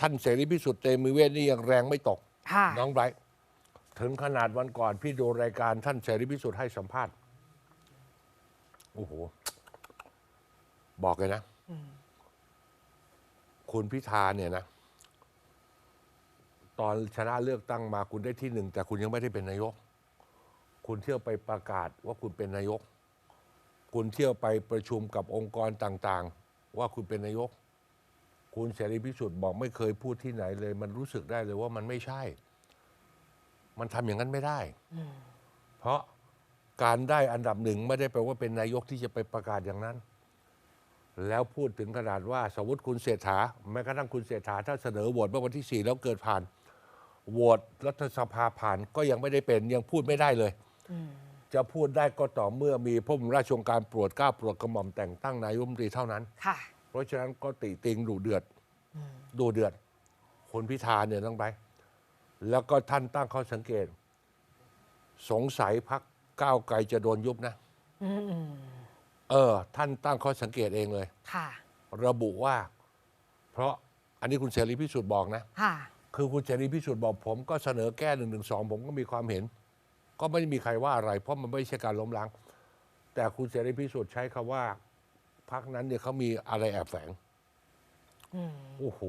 ท่านเสรีพิสุทธิ์เตมีเวทนี่ยังแรงไม่ตก ค่ะ น้องไบรท์ถึงขนาดวันก่อน พี่ดูรายการท่านเสรีพิสุทธิ์ให้สัมภาษณ์ โอ้โห บอกเลยนะ คุณพิธาเนี่ยนะ ตอนชนะเลือกตั้งมาคุณได้ที่หนึ่ง แต่คุณยังไม่ได้เป็นนายก คุณเที่ยวไปประกาศว่าคุณเป็นนายก คุณเที่ยวไปประชุมกับองค์กรต่าง ๆ ว่าคุณเป็นนายก คุณเสรีพิสุทธิ์บอกไม่เคยพูดที่ไหนเลย มันรู้สึกได้เลยว่ามันไม่ใช่ มันทำอย่างนั้นไม่ได้ เพราะการได้อันดับหนึ่งไม่ได้แปลว่าเป็นนายกที่จะไปประกาศอย่างนั้น แล้วพูดถึงขนาดว่าสมมติคุณเศรษฐาแม้กระทั่งคุณเศรษฐาถ้าเสนอโหวตเมื่อวันที่สี่แล้วเกิดผ่านโหวตรัฐสภาผ่านก็ยังไม่ได้เป็นยังพูดไม่ได้เลย จะพูดได้ก็ต่อเมื่อมีพระบรมราชโองการโปรดเกล้าโปรดกระหม่อมแต่งตั้งนายกรัฐมนตรีเท่านั้นค่ะ ราะฉะนั้นก็ติติงดูเดือดดูเดือดคนพิธาเนี่ยต้องไป แล้วก็ท่านตั้งข้อสังเกต สงสัยพักก้าวไกลจะโดนยุบนะอืมอืมเออ ท่านตั้งข้อสังเกตเองเลยค่ะระบุว่า เพราะอันนี้คุณเสรีพิสุทธิ์บอกนะค่ะคือคุณเสรีพิสุทธิ์บอกผมก็เสนอแก้หนึ่งหนึ่งสองผมก็มีความเห็น ก็ไม่ได้มีใครว่าอะไร เพราะมันไม่ใช่การล้มล้าง แต่คุณเสรีพิสุทธิ์ใช้คำว่า พักนั้นเนี่ยเขามีอะไรแอบแฝงอืมโอ้โห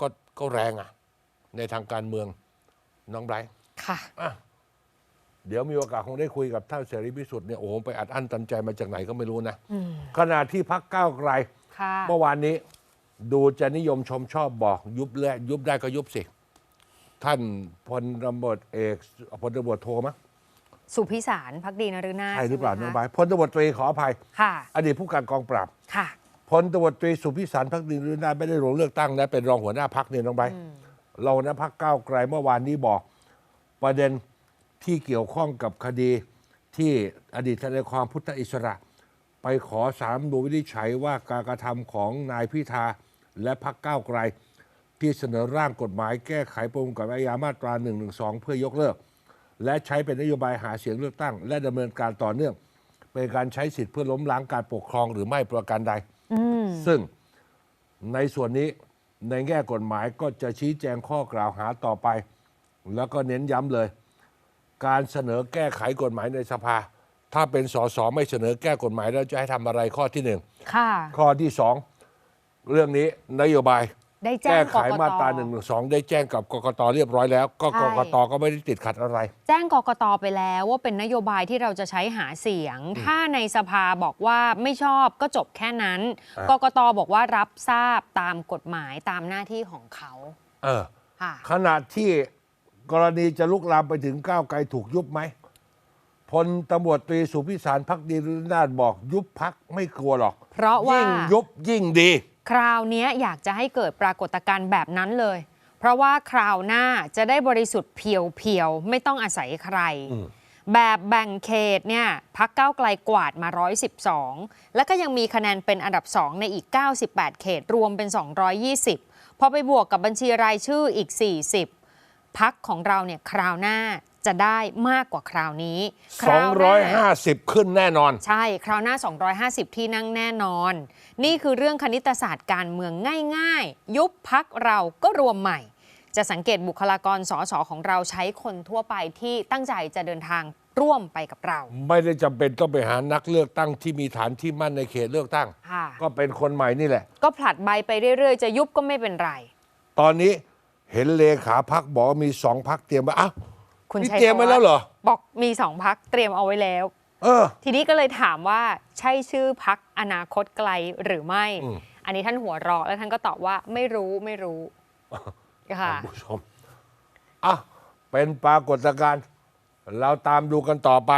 ก็ก็แรงอะ ในทางการเมืองน้องไบรท์ค่ะอะเดี๋ยวมีโอกาสคงได้คุยกับท่านเสรีพิสุทธิ์เนี่ยโอ้โหไปอัดอั้นตันใจมาจากไหนก็ไม่รู้นะอืมขณะที่พักก้าวไกลค่ะเมื่อวานนี้ ดูจะนิยมชมชอบบอก ยุบแลยุบได้ก็ยุบสิ ท่านพลตำรวจเอกพลตำรวจโทมั้ย สุพิสารพักดีนฤนาถใช่หรือเปล่าใช่น้องไมไบรคะท์พลตำรวจตรีขออภัย ค่ะ อดีตผู้การกองปราบค่ะ พลตำรวจตรีสุพิสารพักดีหรือนาไม่ได้ลงเลือกตั้งนะเป็นรองหัวหน้าพักเนี่ยน้องไบรท์เรานะพักก้าวไกลเมื่อวานนี้บอก ประเด็นที่เกี่ยวข้องกับคดีที่อดีตทนายความพุทธอิสระ ไปขอสามดูวินิจฉัยว่าการกระทำของนายพิธาและพักก้าวไกล ที่เสนอร่างกฎหมายแก้ไขประมวลกฎหมายอาญามาตรา1นึเพื่อยกเลิก และใช้เป็นนโยบายหาเสียงเลือกตั้ง และดำเนินการต่อเนื่อง เป็นการใช้สิทธิ์เพื่อล้มล้างการปกครองหรือไม่ประการใดอืมซึ่งในส่วนนี้ในแง่กฎหมายก็จะชี้แจงข้อกล่าวหาต่อไป แล้วก็เน้นย้ำเลย การเสนอแก้ไขกฎหมายในสภา ถ้าเป็นสสไม่เสนอแก้กฎหมายแล้วจะให้ทำอะไรข้อที่หนึ่งค่ะข้อที่สองเรื่องนี้นโยบาย ได้แจ้แก้งไขกกต มาตราหนึ่งสองได้แจ้งกับกกตเรียบร้อยแล้ว ก็ใช่ กกตก็ไม่ได้ติดขัดอะไร แจ้งกกตไปแล้วว่าเป็นนโยบายที่เราจะใช้หาเสียง ถ้าในสภาบอกว่าไม่ชอบก็จบแค่นั้น อะ กกตบอกว่ารับทราบตามกฎหมายตามหน้าที่ของเขาเออ ค่ะขณะที่กรณีจะลุกลามไปถึงก้าวไกลถูกยุบไหมพลตำรวจตรีสุพิสารพักดีรุนาถบอกยุบพักไม่กลัวหรอกเพราะว่ายิ่งยุบยิ่งดี คราวเนี้ยอยากจะให้เกิดปรากฏการณ์แบบนั้นเลย เพราะว่าคราวหน้าจะได้บริสุทธิ์เพียวๆ ไม่ต้องอาศัยใครอืมแบบแบ่งเขตเนี่ยพักเก้าวไกลกวาดมา 112 แล้วก็ยังมีคะแนนเป็นอันดับ 2 ในอีก 98 เขตรวมเป็น 220 พอไปบวกกับบัญชีรายชื่ออีก 40พักของเราเนี่ยคราวหน้า จะได้มากกว่าคราวนี้คราวหน้า250 ขึ้นแน่นอน ใช่คราวหน้า 250 ที่นั่งแน่นอน นี่คือเรื่องคณิตศาสตร์การเมืองง่าย ๆ ยุบพักเราก็รวมใหม่ จะสังเกตบุคลากรสสของเราใช้คนทั่วไปที่ตั้งใจจะเดินทางร่วมไปกับเรา ไม่ได้จำเป็นต้องไปหานักเลือกตั้งที่มีฐานที่มั่นในเขตเลือกตั้ง ค่ะก็เป็นคนใหม่นี่แหละ ก็ผลัดใบไปเรื่อยๆ จะยุบก็ไม่เป็นไร ตอนนี้เห็นเลขาพักบอกว่ามีสองพักเตรียมไว้อ้าว คุณนี่ชัยเตรียมไว้แล้วเหรอ บอกมีสองพักเตรียมเอาไว้แล้ว เออ ทีนี้ก็เลยถามว่าใช่ชื่อพักอนาคตไกลหรือไม่ อืม อันนี้ท่านหัวเราะแล้วท่านก็ตอบว่าไม่รู้ไม่รู้ค่ะ ท่านผู้ชมอะเป็นปรากฏการณ์เราตามดูกันต่อไป